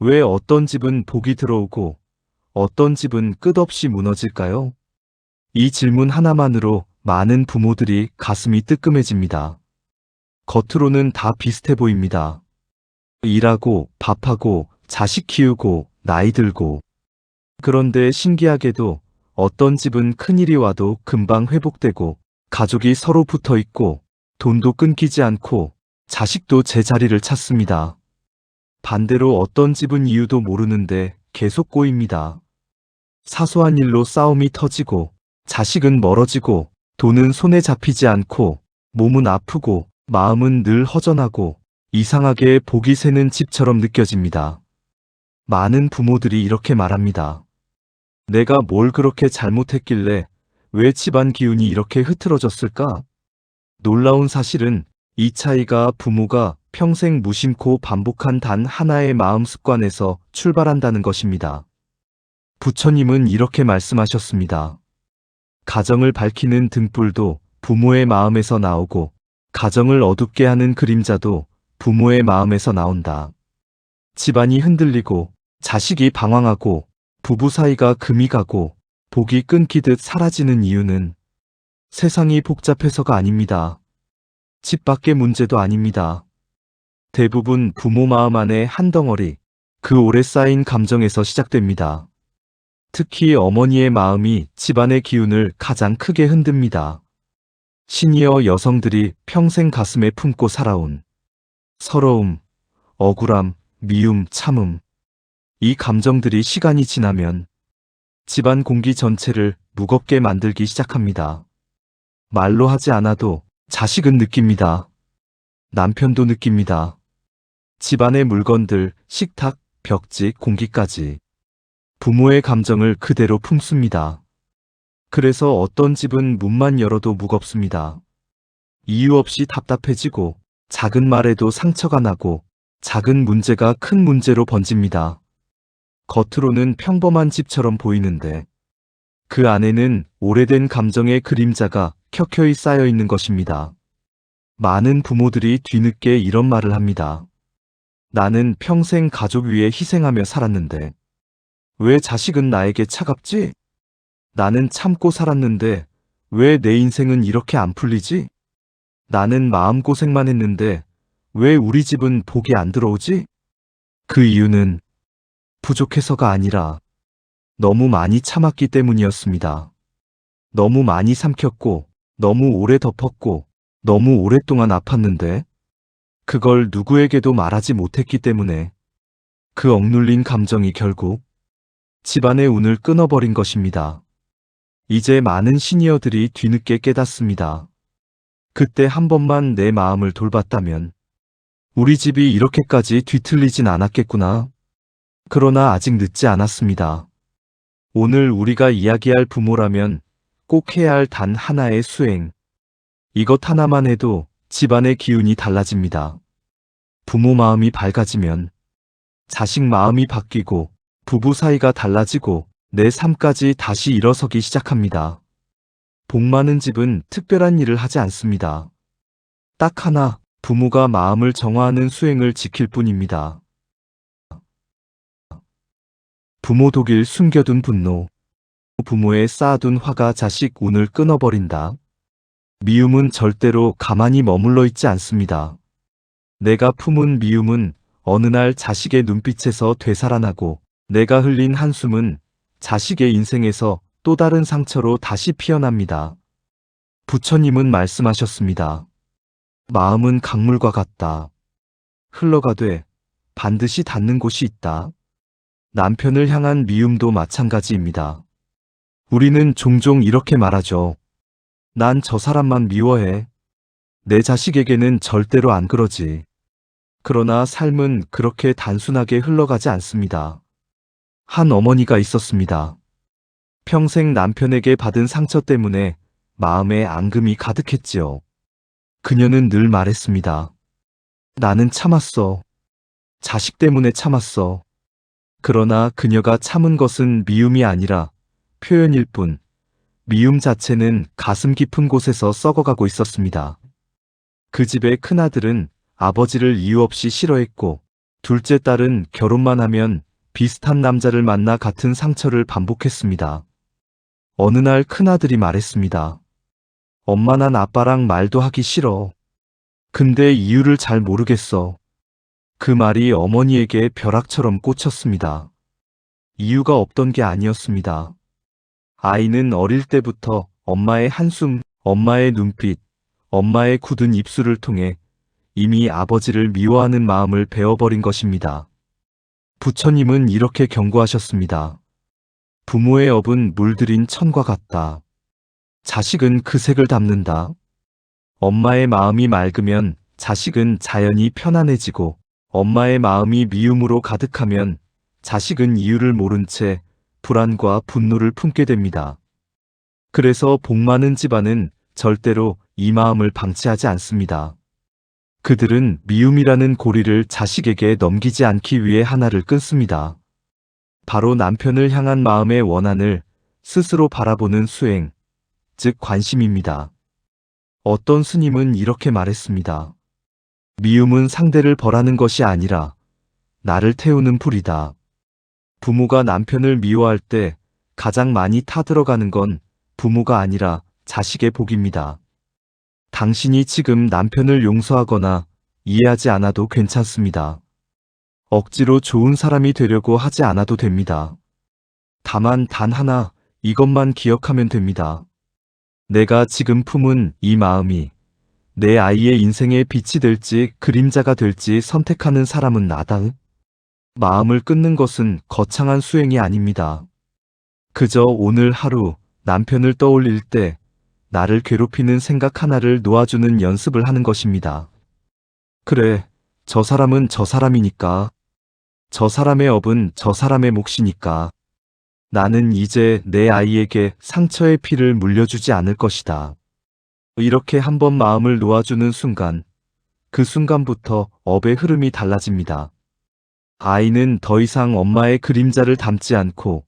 왜 어떤 집은 복이 들어오고 어떤 집은 끝없이 무너질까요? 이 질문 하나만으로 많은 부모들이 가슴이 뜨끔해집니다. 겉으로는 다 비슷해 보입니다. 일하고 밥하고 자식 키우고 나이 들고 그런데 신기하게도 어떤 집은 큰일이 와도 금방 회복되고 가족이 서로 붙어 있고 돈도 끊기지 않고 자식도 제자리를 찾습니다. 반대로 어떤 집은 이유도 모르는데 계속 꼬입니다. 사소한 일로 싸움이 터지고 자식은 멀어지고 돈은 손에 잡히지 않고 몸은 아프고 마음은 늘 허전하고 이상하게 복이 새는 집처럼 느껴집니다. 많은 부모들이 이렇게 말합니다. 내가 뭘 그렇게 잘못했길래 왜 집안 기운이 이렇게 흐트러졌을까? 놀라운 사실은 이 차이가 부모가 평생 무심코 반복한 단 하나의 마음 습관에서 출발한다는 것입니다. 부처님은 이렇게 말씀하셨습니다. 가정을 밝히는 등불도 부모의 마음에서 나오고 가정을 어둡게 하는 그림자도 부모의 마음에서 나온다. 집안이 흔들리고 자식이 방황하고 부부 사이가 금이 가고 복이 끊기듯 사라지는 이유는 세상이 복잡해서가 아닙니다. 집 밖의 문제도 아닙니다. 대부분 부모 마음 안에 한 덩어리, 그 오래 쌓인 감정에서 시작됩니다. 특히 어머니의 마음이 집안의 기운을 가장 크게 흔듭니다. 시니어 여성들이 평생 가슴에 품고 살아온 서러움, 억울함, 미움, 참음. 이 감정들이 시간이 지나면 집안 공기 전체를 무겁게 만들기 시작합니다. 말로 하지 않아도 자식은 느낍니다. 남편도 느낍니다. 집안의 물건들, 식탁, 벽지, 공기까지 부모의 감정을 그대로 품습니다. 그래서 어떤 집은 문만 열어도 무겁습니다. 이유 없이 답답해지고 작은 말에도 상처가 나고 작은 문제가 큰 문제로 번집니다. 겉으로는 평범한 집처럼 보이는데 그 안에는 오래된 감정의 그림자가 켜켜이 쌓여 있는 것입니다. 많은 부모들이 뒤늦게 이런 말을 합니다. 나는 평생 가족 위해 희생하며 살았는데 왜 자식은 나에게 차갑지? 나는 참고 살았는데 왜 내 인생은 이렇게 안 풀리지? 나는 마음고생만 했는데 왜 우리 집은 복이 안 들어오지? 그 이유는 부족해서가 아니라 너무 많이 참았기 때문이었습니다. 너무 많이 삼켰고, 너무 오래 덮었고, 너무 오랫동안 아팠는데, 그걸 누구에게도 말하지 못했기 때문에 그 억눌린 감정이 결국 집안의 운을 끊어버린 것입니다. 이제 많은 시니어들이 뒤늦게 깨닫습니다. 그때 한 번만 내 마음을 돌봤다면 우리 집이 이렇게까지 뒤틀리진 않았겠구나. 그러나 아직 늦지 않았습니다. 오늘 우리가 이야기할 부모라면 꼭 해야 할 단 하나의 수행. 이것 하나만 해도 집안의 기운이 달라집니다. 부모 마음이 밝아지면 자식 마음이 바뀌고 부부 사이가 달라지고 내 삶까지 다시 일어서기 시작합니다. 복 많은 집은 특별한 일을 하지 않습니다. 딱 하나, 부모가 마음을 정화하는 수행을 지킬 뿐입니다. 부모 독일 숨겨둔 분노. 부모의 쌓아둔 화가 자식 운을 끊어버린다. 미움은 절대로 가만히 머물러 있지 않습니다. 내가 품은 미움은 어느 날 자식의 눈빛에서 되살아나고 내가 흘린 한숨은 자식의 인생에서 또 다른 상처로 다시 피어납니다. 부처님은 말씀하셨습니다. 마음은 강물과 같다. 흘러가되 반드시 닿는 곳이 있다. 남편을 향한 미움도 마찬가지입니다. 우리는 종종 이렇게 말하죠. 난 저 사람만 미워해. 내 자식에게는 절대로 안 그러지. 그러나 삶은 그렇게 단순하게 흘러가지 않습니다. 한 어머니가 있었습니다. 평생 남편에게 받은 상처 때문에 마음에 앙금이 가득했지요. 그녀는 늘 말했습니다. 나는 참았어. 자식 때문에 참았어. 그러나 그녀가 참은 것은 미움이 아니라 표현일 뿐, 미움 자체는 가슴 깊은 곳에서 썩어가고 있었습니다. 그 집의 큰아들은 아버지를 이유 없이 싫어했고, 둘째 딸은 결혼만 하면 비슷한 남자를 만나 같은 상처를 반복했습니다. 어느 날 큰아들이 말했습니다. 엄마 난 아빠랑 말도 하기 싫어. 근데 이유를 잘 모르겠어. 그 말이 어머니에게 벼락처럼 꽂혔습니다. 이유가 없던 게 아니었습니다. 아이는 어릴 때부터 엄마의 한숨, 엄마의 눈빛, 엄마의 굳은 입술을 통해 이미 아버지를 미워하는 마음을 배워버린 것입니다. 부처님은 이렇게 경고하셨습니다. 부모의 업은 물들인 천과 같다. 자식은 그 색을 담는다. 엄마의 마음이 맑으면 자식은 자연히 편안해지고 엄마의 마음이 미움으로 가득하면 자식은 이유를 모른 채 불안과 분노를 품게 됩니다. 그래서 복 많은 집안은 절대로 이 마음을 방치하지 않습니다. 그들은 미움이라는 고리를 자식에게 넘기지 않기 위해 하나를 끊습니다. 바로 남편을 향한 마음의 원한을 스스로 바라보는 수행, 즉 관심입니다. 어떤 스님은 이렇게 말했습니다. 미움은 상대를 벌하는 것이 아니라 나를 태우는 불이다. 부모가 남편을 미워할 때 가장 많이 타들어가는 건 부모가 아니라 자식의 복입니다. 당신이 지금 남편을 용서하거나 이해하지 않아도 괜찮습니다. 억지로 좋은 사람이 되려고 하지 않아도 됩니다. 다만 단 하나 이것만 기억하면 됩니다. 내가 지금 품은 이 마음이 내 아이의 인생의 빛이 될지 그림자가 될지 선택하는 사람은 나다. 마음을 끊는 것은 거창한 수행이 아닙니다. 그저 오늘 하루 남편을 떠올릴 때 나를 괴롭히는 생각 하나를 놓아주는 연습을 하는 것입니다. 그래, 저 사람은 저 사람이니까. 저 사람의 업은 저 사람의 몫이니까. 나는 이제 내 아이에게 상처의 피를 물려주지 않을 것이다. 이렇게 한번 마음을 놓아주는 순간, 그 순간부터 업의 흐름이 달라집니다. 아이는 더 이상 엄마의 그림자를 담지 않고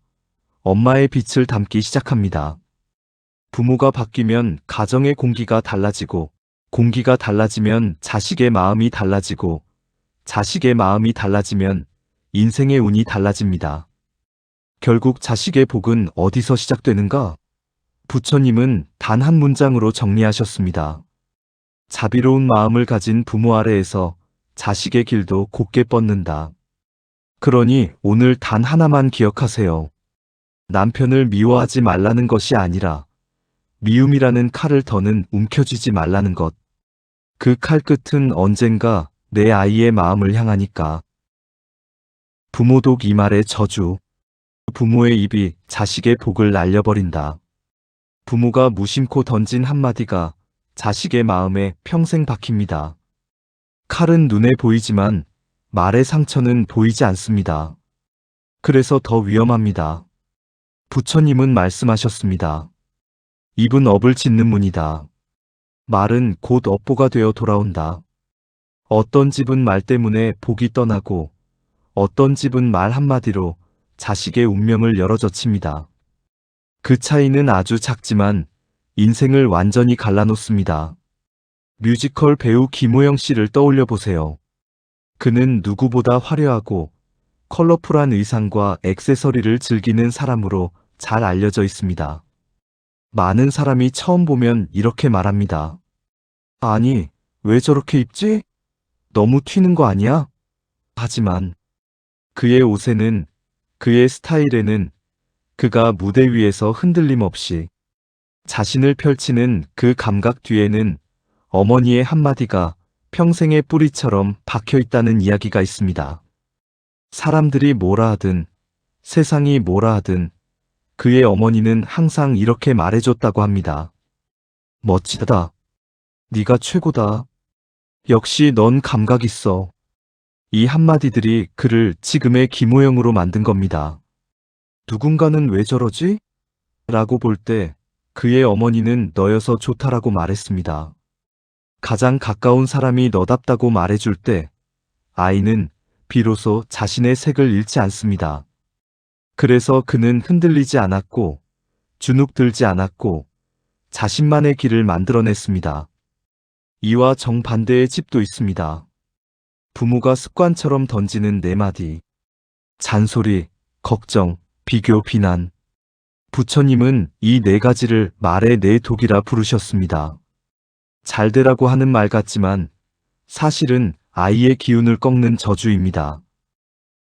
엄마의 빛을 담기 시작합니다. 부모가 바뀌면 가정의 공기가 달라지고, 공기가 달라지면 자식의 마음이 달라지고, 자식의 마음이 달라지면 인생의 운이 달라집니다. 결국 자식의 복은 어디서 시작되는가? 부처님은 단 한 문장으로 정리하셨습니다. 자비로운 마음을 가진 부모 아래에서 자식의 길도 곧게 뻗는다. 그러니 오늘 단 하나만 기억하세요. 남편을 미워하지 말라는 것이 아니라 미움이라는 칼을 더는 움켜쥐지 말라는 것. 그 칼 끝은 언젠가 내 아이의 마음을 향하니까. 부모독 이 말의 저주. 부모의 입이 자식의 복을 날려버린다. 부모가 무심코 던진 한마디가 자식의 마음에 평생 박힙니다. 칼은 눈에 보이지만 말의 상처는 보이지 않습니다. 그래서 더 위험합니다. 부처님은 말씀하셨습니다. 입은 업을 짓는 문이다. 말은 곧 업보가 되어 돌아온다. 어떤 집은 말 때문에 복이 떠나고 어떤 집은 말 한마디로 자식의 운명을 열어젖힙니다. 그 차이는 아주 작지만 인생을 완전히 갈라놓습니다. 뮤지컬 배우 김호영 씨를 떠올려 보세요. 그는 누구보다 화려하고 컬러풀한 의상과 액세서리를 즐기는 사람으로 잘 알려져 있습니다. 많은 사람이 처음 보면 이렇게 말합니다. 아니, 왜 저렇게 입지? 너무 튀는 거 아니야? 하지만 그의 옷에는, 그의 스타일에는 그가 무대 위에서 흔들림 없이 자신을 펼치는 그 감각 뒤에는 어머니의 한마디가 평생의 뿌리처럼 박혀 있다는 이야기가 있습니다. 사람들이 뭐라 하든, 세상이 뭐라 하든, 그의 어머니는 항상 이렇게 말해줬다고 합니다. 멋지다. 네가 최고다. 역시 넌 감각 있어. 이 한마디들이 그를 지금의 김호영으로 만든 겁니다. 누군가는 왜 저러지? 라고 볼 때 그의 어머니는 너여서 좋다라고 말했습니다. 가장 가까운 사람이 너답다고 말해줄 때 아이는 비로소 자신의 색을 잃지 않습니다. 그래서 그는 흔들리지 않았고 주눅들지 않았고 자신만의 길을 만들어냈습니다. 이와 정반대의 집도 있습니다. 부모가 습관처럼 던지는 네 마디. 잔소리, 걱정, 비교, 비난. 부처님은 이 네 가지를 말의 네 독이라 부르셨습니다. 잘 되라고 하는 말 같지만 사실은 아이의 기운을 꺾는 저주입니다.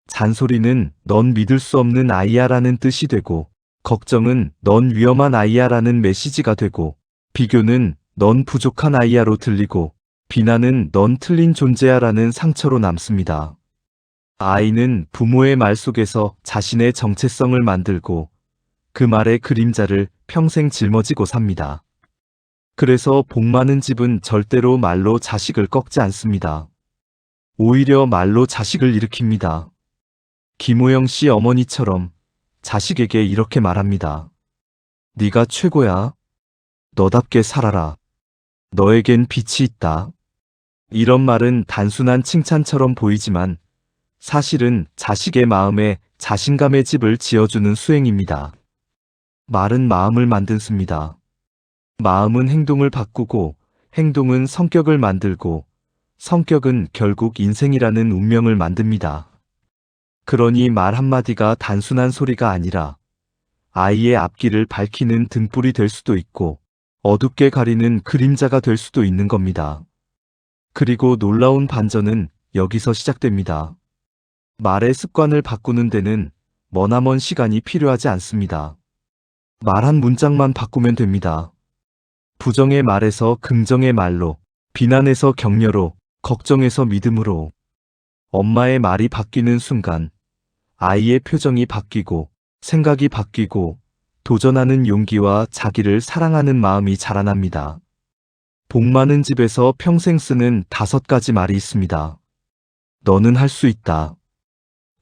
잔소리는 넌 믿을 수 없는 아이야 라는 뜻이 되고, 걱정은 넌 위험한 아이야 라는 메시지가 되고, 비교는 넌 부족한 아이야로 들리고, 비난은 넌 틀린 존재야 라는 상처로 남습니다. 아이는 부모의 말 속에서 자신의 정체성을 만들고, 그 말의 그림자를 평생 짊어지고 삽니다. 그래서 복 많은 집은 절대로 말로 자식을 꺾지 않습니다. 오히려 말로 자식을 일으킵니다. 김호영 씨 어머니처럼 자식에게 이렇게 말합니다. 네가 최고야. 너답게 살아라. 너에겐 빛이 있다. 이런 말은 단순한 칭찬처럼 보이지만 사실은 자식의 마음에 자신감의 집을 지어주는 수행입니다. 말은 마음을 만든 습니다. 마음은 행동을 바꾸고 행동은 성격을 만들고 성격은 결국 인생이라는 운명을 만듭니다. 그러니 말 한마디가 단순한 소리가 아니라 아이의 앞길을 밝히는 등불이 될 수도 있고 어둡게 가리는 그림자가 될 수도 있는 겁니다. 그리고 놀라운 반전은 여기서 시작됩니다. 말의 습관을 바꾸는 데는 머나먼 시간이 필요하지 않습니다. 말 한 문장만 바꾸면 됩니다. 부정의 말에서 긍정의 말로, 비난에서 격려로, 걱정에서 믿음으로. 엄마의 말이 바뀌는 순간, 아이의 표정이 바뀌고, 생각이 바뀌고, 도전하는 용기와 자기를 사랑하는 마음이 자라납니다. 복 많은 집에서 평생 쓰는 다섯 가지 말이 있습니다. 너는 할 수 있다.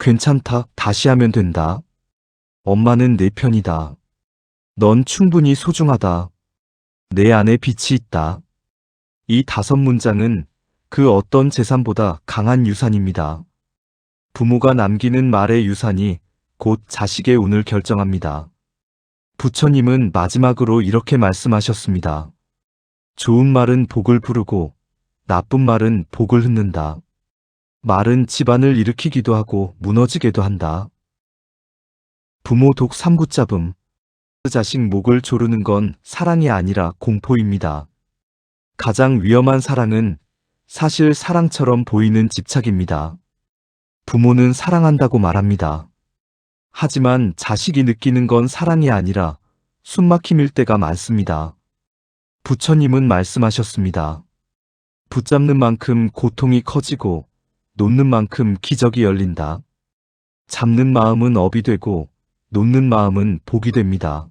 괜찮다. 다시 하면 된다. 엄마는 내 편이다. 넌 충분히 소중하다. 내 안에 빛이 있다. 이 다섯 문장은 그 어떤 재산보다 강한 유산입니다. 부모가 남기는 말의 유산이 곧 자식의 운을 결정합니다. 부처님은 마지막으로 이렇게 말씀하셨습니다. 좋은 말은 복을 부르고 나쁜 말은 복을 흩는다. 말은 집안을 일으키기도 하고 무너지게도 한다. 부모 독 삼부잡음 자식 목을 조르는 건 사랑이 아니라 공포입니다. 가장 위험한 사랑은 사실 사랑처럼 보이는 집착입니다. 부모는 사랑한다고 말합니다. 하지만 자식이 느끼는 건 사랑이 아니라 숨막힘일 때가 많습니다. 부처님은 말씀하셨습니다. 붙잡는 만큼 고통이 커지고 놓는 만큼 기적이 열린다. 잡는 마음은 업이 되고 놓는 마음은 복이 됩니다.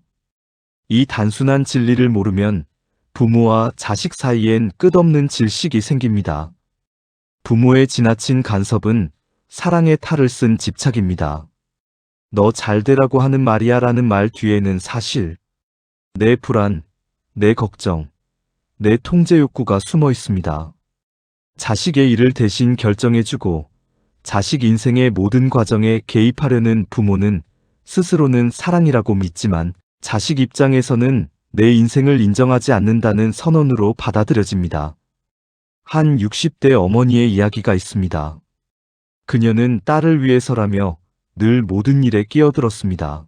이 단순한 진리를 모르면 부모와 자식 사이엔 끝없는 질식이 생깁니다. 부모의 지나친 간섭은 사랑의 탈을 쓴 집착입니다. 너 잘되라고 하는 말이야 라는 말 뒤에는 사실, 내 불안, 내 걱정, 내 통제 욕구가 숨어 있습니다. 자식의 일을 대신 결정해주고 자식 인생의 모든 과정에 개입하려는 부모는 스스로는 사랑이라고 믿지만 자식 입장에서는 내 인생을 인정하지 않는다는 선언으로 받아들여집니다. 한 60대 어머니의 이야기가 있습니다. 그녀는 딸을 위해서라며 늘 모든 일에 끼어들었습니다.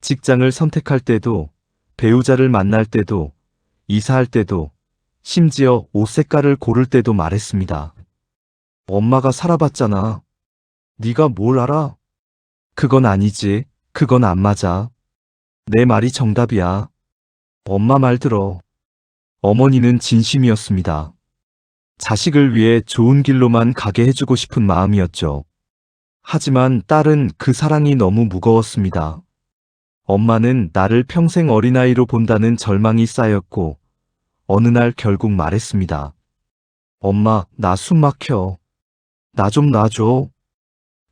직장을 선택할 때도, 배우자를 만날 때도, 이사할 때도, 심지어 옷 색깔을 고를 때도 말했습니다. 엄마가 살아봤잖아. 네가 뭘 알아? 그건 아니지. 그건 안 맞아. 내 말이 정답이야. 엄마 말 들어. 어머니는 진심이었습니다. 자식을 위해 좋은 길로만 가게 해주고 싶은 마음이었죠. 하지만 딸은 그 사랑이 너무 무거웠습니다. 엄마는 나를 평생 어린아이로 본다는 절망이 쌓였고, 어느 날 결국 말했습니다. 엄마, 나 숨 막혀. 나 좀 놔줘.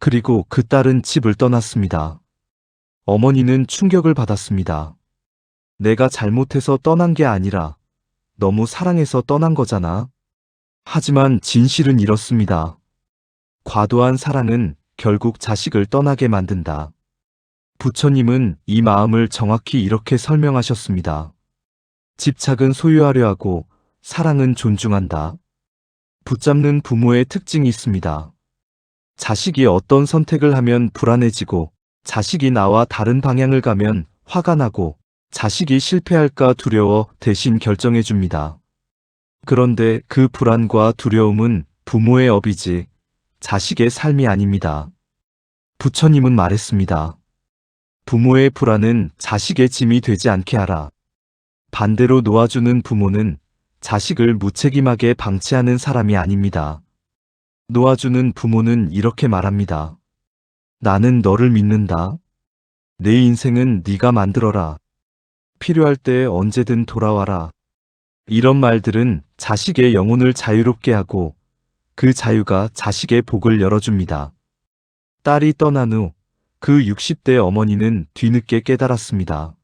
그리고 그 딸은 집을 떠났습니다. 어머니는 충격을 받았습니다. 내가 잘못해서 떠난 게 아니라 너무 사랑해서 떠난 거잖아. 하지만 진실은 이렇습니다. 과도한 사랑은 결국 자식을 떠나게 만든다. 부처님은 이 마음을 정확히 이렇게 설명하셨습니다. 집착은 소유하려 하고 사랑은 존중한다. 붙잡는 부모의 특징이 있습니다. 자식이 어떤 선택을 하면 불안해지고, 자식이 나와 다른 방향을 가면 화가 나고, 자식이 실패할까 두려워 대신 결정해 줍니다. 그런데 그 불안과 두려움은 부모의 업이지, 자식의 삶이 아닙니다. 부처님은 말했습니다. 부모의 불안은 자식의 짐이 되지 않게 하라. 반대로 놓아주는 부모는 자식을 무책임하게 방치하는 사람이 아닙니다. 놓아주는 부모는 이렇게 말합니다. 나는 너를 믿는다. 내 인생은 네가 만들어라. 필요할 때 언제든 돌아와라. 이런 말들은 자식의 영혼을 자유롭게 하고 그 자유가 자식의 복을 열어줍니다. 딸이 떠난 후 그 60대 어머니는 뒤늦게 깨달았습니다.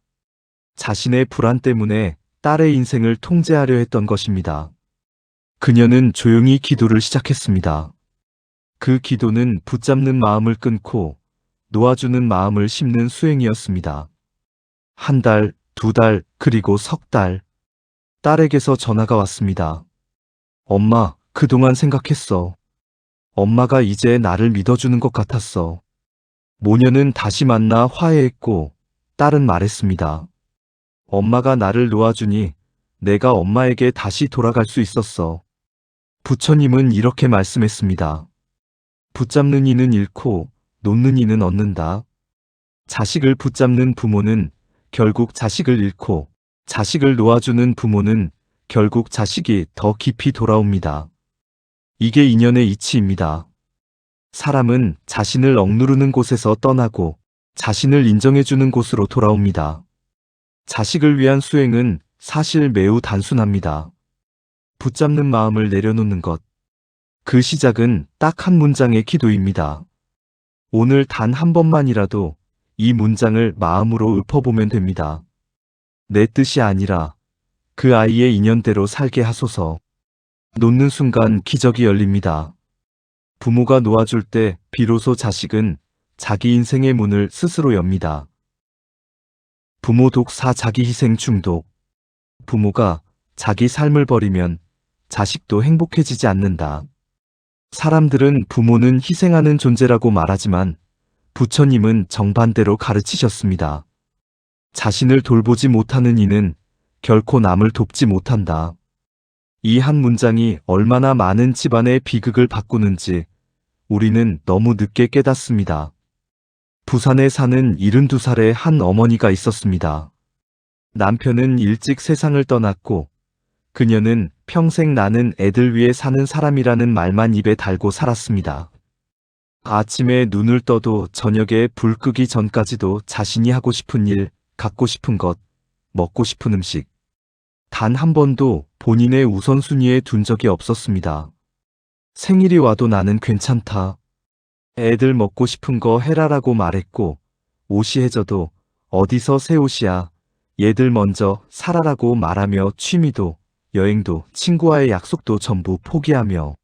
자신의 불안 때문에 딸의 인생을 통제하려 했던 것입니다. 그녀는 조용히 기도를 시작했습니다. 그 기도는 붙잡는 마음을 끊고 놓아주는 마음을 심는 수행이었습니다. 한 달, 두 달, 그리고 석 달. 딸에게서 전화가 왔습니다. 엄마, 그동안 생각했어. 엄마가 이제 나를 믿어주는 것 같았어. 모녀는 다시 만나 화해했고, 딸은 말했습니다. 엄마가 나를 놓아주니 내가 엄마에게 다시 돌아갈 수 있었어. 부처님은 이렇게 말씀했습니다. 붙잡는 이는 잃고 놓는 이는 얻는다. 자식을 붙잡는 부모는 결국 자식을 잃고 자식을 놓아주는 부모는 결국 자식이 더 깊이 돌아옵니다. 이게 인연의 이치입니다. 사람은 자신을 억누르는 곳에서 떠나고 자신을 인정해주는 곳으로 돌아옵니다. 자식을 위한 수행은 사실 매우 단순합니다. 붙잡는 마음을 내려놓는 것. 그 시작은 딱 한 문장의 기도입니다. 오늘 단 한 번만이라도 이 문장을 마음으로 읊어보면 됩니다. 내 뜻이 아니라 그 아이의 인연대로 살게 하소서. 놓는 순간 기적이 열립니다. 부모가 놓아줄 때 비로소 자식은 자기 인생의 문을 스스로 엽니다. 부모 독사 자기 희생 중독. 부모가 자기 삶을 버리면 자식도 행복해지지 않는다. 사람들은 부모는 희생하는 존재라고 말하지만 부처님은 정반대로 가르치셨습니다. 자신을 돌보지 못하는 이는 결코 남을 돕지 못한다. 이 한 문장이 얼마나 많은 집안의 비극을 바꾸는지 우리는 너무 늦게 깨닫습니다. 부산에 사는 72살의 한 어머니가 있었습니다. 남편은 일찍 세상을 떠났고 그녀는 평생 나는 애들 위해 사는 사람이라는 말만 입에 달고 살았습니다. 아침에 눈을 떠도 저녁에 불 끄기 전까지도 자신이 하고 싶은 일, 갖고 싶은 것, 먹고 싶은 음식. 단 한 번도 본인의 우선순위에 둔 적이 없었습니다. 생일이 와도 나는 괜찮다. 애들 먹고 싶은 거 해라라고 말했고, 옷이 해져도 어디서 새 옷이야. 얘들 먼저 살아라고 말하며 취미도, 여행도, 친구와의 약속도 전부 포기하며,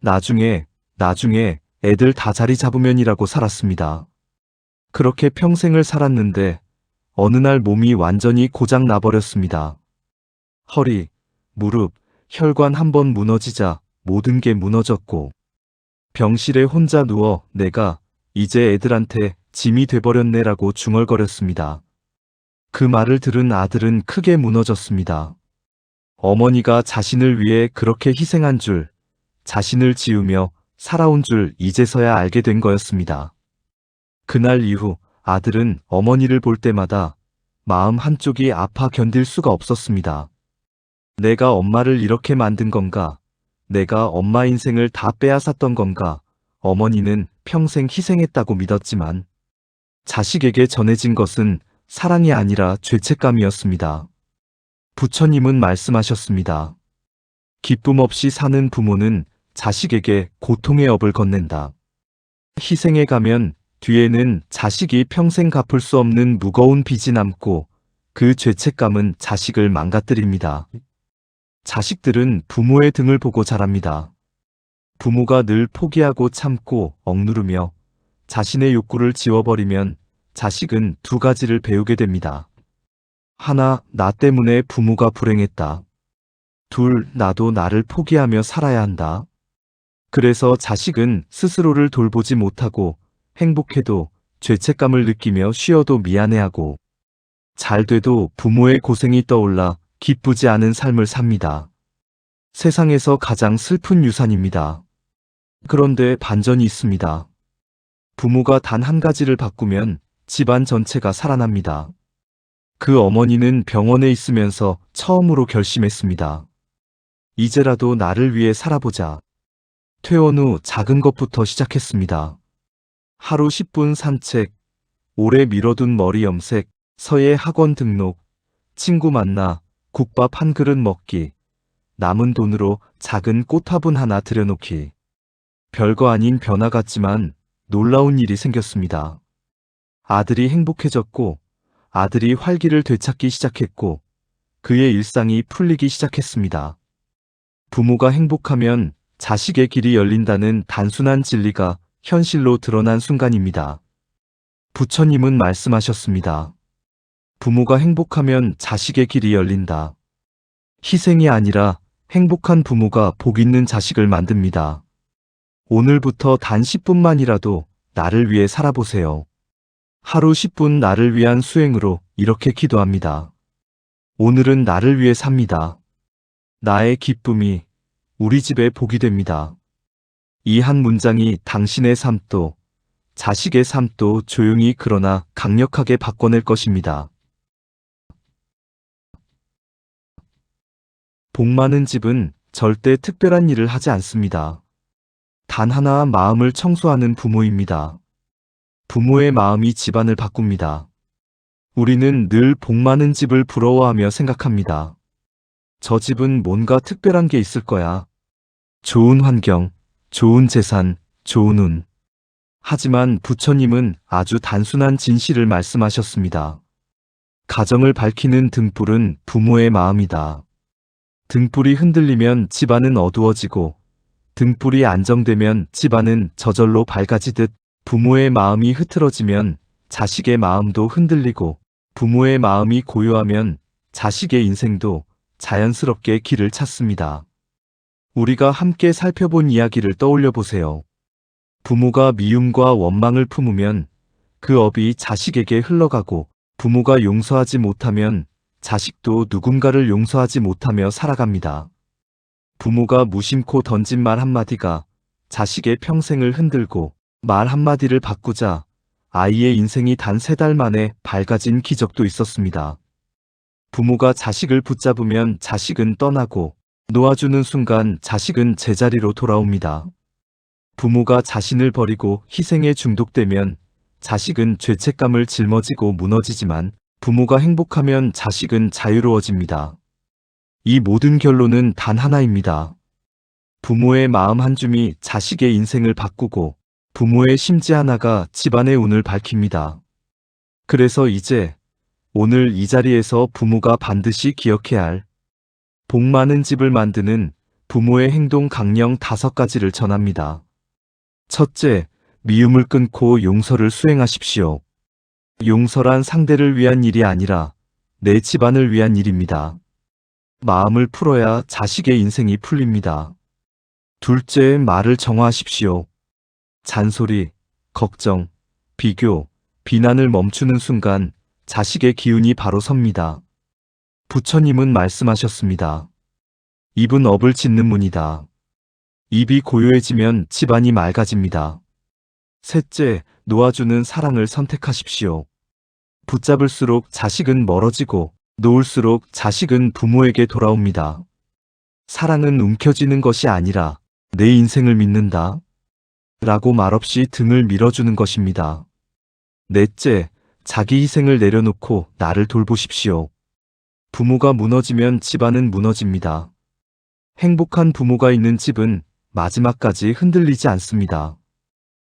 나중에, 나중에 애들 다 자리 잡으면이라고 살았습니다. 그렇게 평생을 살았는데, 어느 날 몸이 완전히 고장 나버렸습니다. 허리, 무릎, 혈관 한 번 무너지자 모든 게 무너졌고, 병실에 혼자 누워 내가 이제 애들한테 짐이 돼버렸네라고 중얼거렸습니다. 그 말을 들은 아들은 크게 무너졌습니다. 어머니가 자신을 위해 그렇게 희생한 줄, 자신을 지우며 살아온 줄 이제서야 알게 된 거였습니다. 그날 이후 아들은 어머니를 볼 때마다 마음 한쪽이 아파 견딜 수가 없었습니다. 내가 엄마를 이렇게 만든 건가? 내가 엄마 인생을 다 빼앗았던 건가? 어머니는 평생 희생했다고 믿었지만 자식에게 전해진 것은 사랑이 아니라 죄책감이었습니다. 부처님은 말씀하셨습니다. 기쁨 없이 사는 부모는 자식에게 고통의 업을 건넨다. 희생에 가면 뒤에는 자식이 평생 갚을 수 없는 무거운 빚이 남고 그 죄책감은 자식을 망가뜨립니다. 자식들은 부모의 등을 보고 자랍니다. 부모가 늘 포기하고 참고 억누르며 자신의 욕구를 지워버리면 자식은 두 가지를 배우게 됩니다. 하나, 나 때문에 부모가 불행했다. 둘, 나도 나를 포기하며 살아야 한다. 그래서 자식은 스스로를 돌보지 못하고 행복해도 죄책감을 느끼며 쉬어도 미안해하고 잘 돼도 부모의 고생이 떠올라 기쁘지 않은 삶을 삽니다. 세상에서 가장 슬픈 유산입니다. 그런데 반전이 있습니다. 부모가 단 한 가지를 바꾸면 집안 전체가 살아납니다. 그 어머니는 병원에 있으면서 처음으로 결심했습니다. 이제라도 나를 위해 살아보자. 퇴원 후 작은 것부터 시작했습니다. 하루 10분 산책, 오래 미뤄둔 머리 염색, 서예 학원 등록, 친구 만나, 국밥 한 그릇 먹기, 남은 돈으로 작은 꽃 화분 하나 들여놓기. 별거 아닌 변화 같지만 놀라운 일이 생겼습니다. 아들이 행복해졌고, 아들이 활기를 되찾기 시작했고, 그의 일상이 풀리기 시작했습니다. 부모가 행복하면 자식의 길이 열린다는 단순한 진리가 현실로 드러난 순간입니다. 부처님은 말씀하셨습니다. 부모가 행복하면 자식의 길이 열린다. 희생이 아니라 행복한 부모가 복 있는 자식을 만듭니다. 오늘부터 단 10분만이라도 나를 위해 살아보세요. 하루 10분 나를 위한 수행으로 이렇게 기도합니다. 오늘은 나를 위해 삽니다. 나의 기쁨이 우리 집의 복이 됩니다. 이 한 문장이 당신의 삶도 자식의 삶도 조용히 그러나 강력하게 바꿔낼 것입니다. 복 많은 집은 절대 특별한 일을 하지 않습니다. 단 하나 마음을 청소하는 부모입니다. 부모의 마음이 집안을 바꿉니다. 우리는 늘 복 많은 집을 부러워하며 생각합니다. 저 집은 뭔가 특별한 게 있을 거야. 좋은 환경, 좋은 재산, 좋은 운. 하지만 부처님은 아주 단순한 진실을 말씀하셨습니다. 가정을 밝히는 등불은 부모의 마음이다. 등불이 흔들리면 집안은 어두워지고 등불이 안정되면 집안은 저절로 밝아지듯 부모의 마음이 흐트러지면 자식의 마음도 흔들리고 부모의 마음이 고요하면 자식의 인생도 자연스럽게 길을 찾습니다. 우리가 함께 살펴본 이야기를 떠올려 보세요. 부모가 미움과 원망을 품으면 그 업이 자식에게 흘러가고 부모가 용서하지 못하면 자식도 누군가를 용서하지 못하며 살아갑니다. 부모가 무심코 던진 말 한마디가 자식의 평생을 흔들고 말 한마디를 바꾸자 아이의 인생이 단 세 달 만에 밝아진 기적도 있었습니다. 부모가 자식을 붙잡으면 자식은 떠나고 놓아주는 순간 자식은 제자리로 돌아옵니다. 부모가 자신을 버리고 희생에 중독되면 자식은 죄책감을 짊어지고 무너지지만 부모가 행복하면 자식은 자유로워집니다. 이 모든 결론은 단 하나입니다. 부모의 마음 한 줌이 자식의 인생을 바꾸고 부모의 심지 하나가 집안의 운을 밝힙니다. 그래서 이제 오늘 이 자리에서 부모가 반드시 기억해야 할 복 많은 집을 만드는 부모의 행동 강령 다섯 가지를 전합니다. 첫째, 미움을 끊고 용서를 수행하십시오. 용서란 상대를 위한 일이 아니라 내 집안을 위한 일입니다. 마음을 풀어야 자식의 인생이 풀립니다. 둘째, 말을 정화하십시오. 잔소리, 걱정, 비교, 비난을 멈추는 순간 자식의 기운이 바로 섭니다. 부처님은 말씀하셨습니다. 입은 업을 짓는 문이다. 입이 고요해지면 집안이 맑아집니다. 셋째, 놓아주는 사랑을 선택하십시오. 붙잡을수록 자식은 멀어지고 놓을수록 자식은 부모에게 돌아옵니다. 사랑은 움켜쥐는 것이 아니라 내 인생을 믿는다. 라고 말없이 등을 밀어주는 것입니다. 넷째, 자기 희생을 내려놓고 나를 돌보십시오. 부모가 무너지면 집안은 무너집니다. 행복한 부모가 있는 집은 마지막까지 흔들리지 않습니다.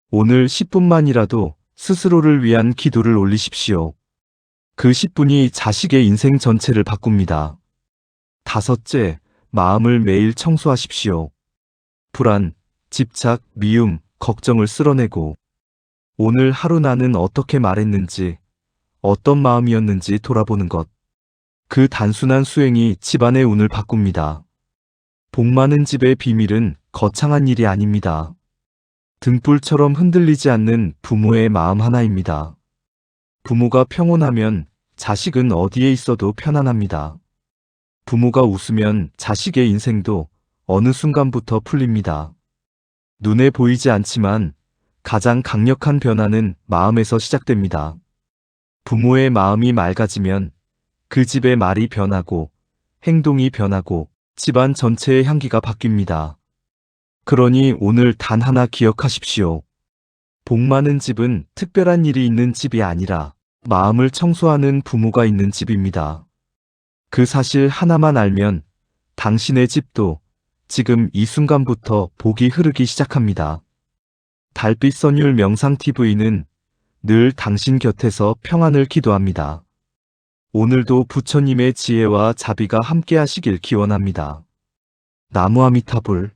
오늘 10분만이라도 스스로를 위한 기도를 올리십시오. 그 10분이 자식의 인생 전체를 바꿉니다. 다섯째, 마음을 매일 청소하십시오. 불안, 집착, 미움, 걱정을 쓸어내고 오늘 하루 나는 어떻게 말했는지, 어떤 마음이었는지 돌아보는 것. 그 단순한 수행이 집안의 운을 바꿉니다. 복 많은 집의 비밀은 거창한 일이 아닙니다. 등불처럼 흔들리지 않는 부모의 마음 하나입니다. 부모가 평온하면 자식은 어디에 있어도 편안합니다. 부모가 웃으면 자식의 인생도 어느 순간부터 풀립니다. 눈에 보이지 않지만 가장 강력한 변화는 마음에서 시작됩니다. 부모의 마음이 맑아지면 그 집의 말이 변하고 행동이 변하고 집안 전체의 향기가 바뀝니다. 그러니 오늘 단 하나 기억하십시오. 복 많은 집은 특별한 일이 있는 집이 아니라 마음을 청소하는 부모가 있는 집입니다. 그 사실 하나만 알면 당신의 집도 지금 이 순간부터 복이 흐르기 시작합니다. 달빛 선율 명상TV는 늘 당신 곁에서 평안을 기도합니다. 오늘도 부처님의 지혜와 자비가 함께 하시길 기원합니다. 나무 아미타불